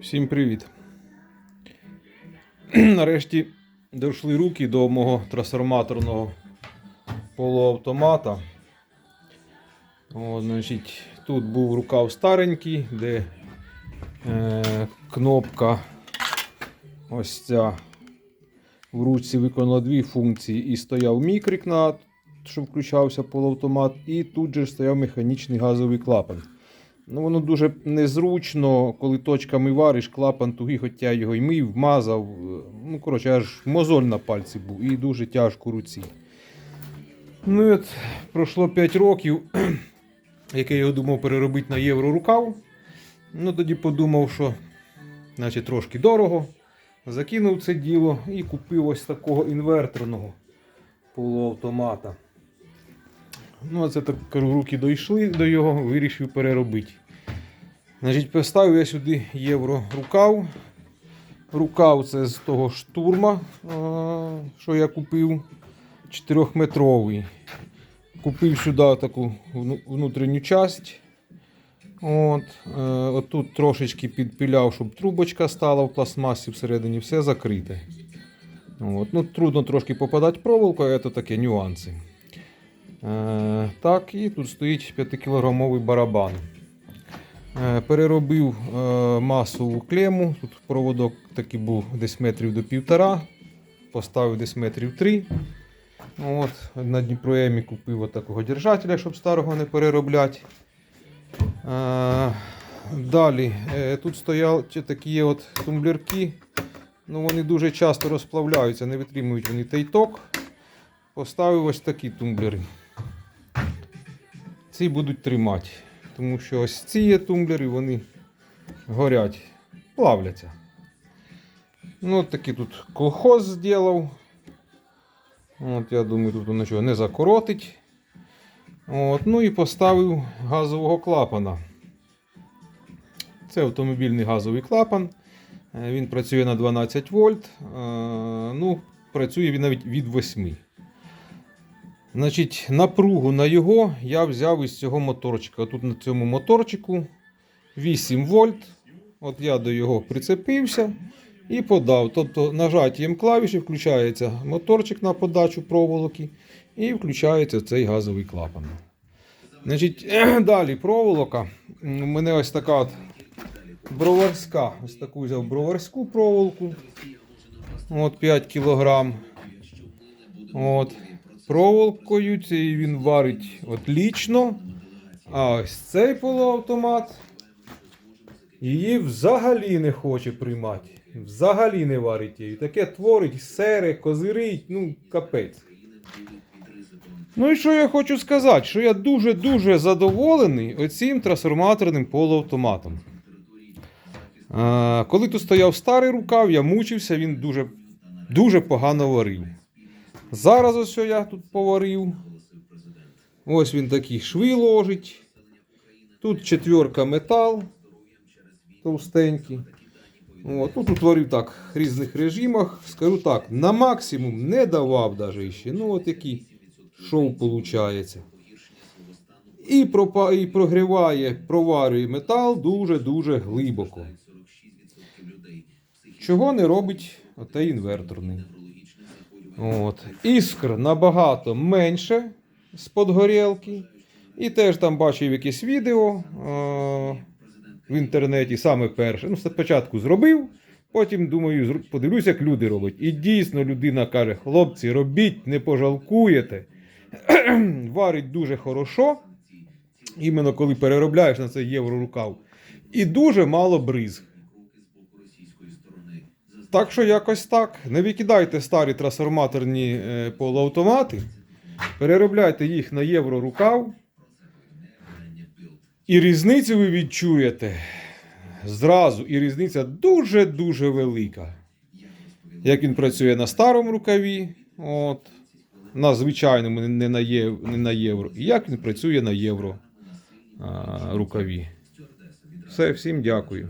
Всім привіт. Нарешті дійшли руки до мого трансформаторного полуавтомата. О, значить, тут був рукав старенький, де е, кнопка ось ця в ручці виконала дві функції. І стояв мікрик, на, що включався полуавтомат, і тут же стояв механічний газовий клапан. Ну, воно дуже незручно, коли точками вариш, клапан тугий, хоча його й мив, вмазав. Ну, коротше, аж мозоль на пальці був і дуже тяжко руці. Ну і от пройшло 5 років, як я його думав переробити на євро рукав. Ну тоді подумав, що значить, трошки дорого. Закинув це діло і купив ось такого інверторного полуавтомата. Ну, а це так кажу, руки дійшли до його, вирішив переробити. Значить, поставив я сюди євро рукав. Рукав це з того штурма, що я купив 4-метровий. Купив сюди таку внутрішню часть. От, е, отут трошечки підпіляв, щоб трубочка стала в пластмасі всередині, все закрите. От, ну, трудно трошки попадати проволоку, це таке нюанси. Е, так, і тут стоїть 5-кілограмовий барабан. Е, переробив е, масову клему. Тут проводок такий був десь метрів до півтора. Поставив десь метрів три. От, на Дніпроемі купив такого держателя, щоб старого не переробляти. Е, далі тут стояли такі от тумблерки. Ну, вони дуже часто розплавляються, не витримують вони тейток. Поставив ось такі тумблери. Ці будуть тримати. Тому що ось ці є тумблери, вони горять, плавляться. Ну, от такий тут колхоз зробив. От, я думаю, тут воно чого не закоротить. От, ну і поставив газового клапана. Це автомобільний газовий клапан. Е, Він працює на 12 вольт. Е, Ну, працює він навіть від 8. Значить, напругу на його я взяв із цього моторчика. Тут на цьому моторчику 8 вольт. От я до його прицепився і подав. Тобто нажаттям клавіші включається моторчик на подачу проволоки і включається цей газовий клапан. Значить, далі проволока. У мене ось така от броварська. Ось таку взяв броварську проволоку. От 5 кілограм. От. Проволокою цей він варить отлічно. А ось цей полуавтомат її взагалі не хоче приймати. Взагалі не варить її. Таке творить, сере, козирить, ну, капець. Ну і що я хочу сказати? Що я дуже-дуже задоволений оцим трансформаторним полуавтоматом. Коли тут стояв старий рукав, я мучився, він дуже, дуже погано варив. Зараз ось що я тут поварив. Ось він такі шви ложить. Тут четверка метал товстенький. От, тут варив так в різних режимах. Скажу так, на максимум не давав даже ще. Ну, от який шоу виходить. І, пропа- і прогріває, проварює метал дуже-дуже глибоко. Чого не робить отей інверторний. От. Іскр набагато менше з-под горілки. І теж там бачив якесь відео е- в інтернеті, саме перше. Ну, спочатку зробив, потім думаю, подивлюсь, як люди роблять. І дійсно людина каже: хлопці, робіть, не пожалкуєте. Варить дуже хорошо. Іменно коли переробляєш на цей євро рукав. І дуже мало бризг. Так що якось так. Не викидайте старі трансформаторні е, полуавтомати, переробляйте їх на євро рукав. І різницю ви відчуєте зразу. І різниця дуже-дуже велика. Як він працює на старому рукаві, от, на звичайному, не на, єв, не на євро. І як він працює на євро а, рукаві. Все, всім дякую.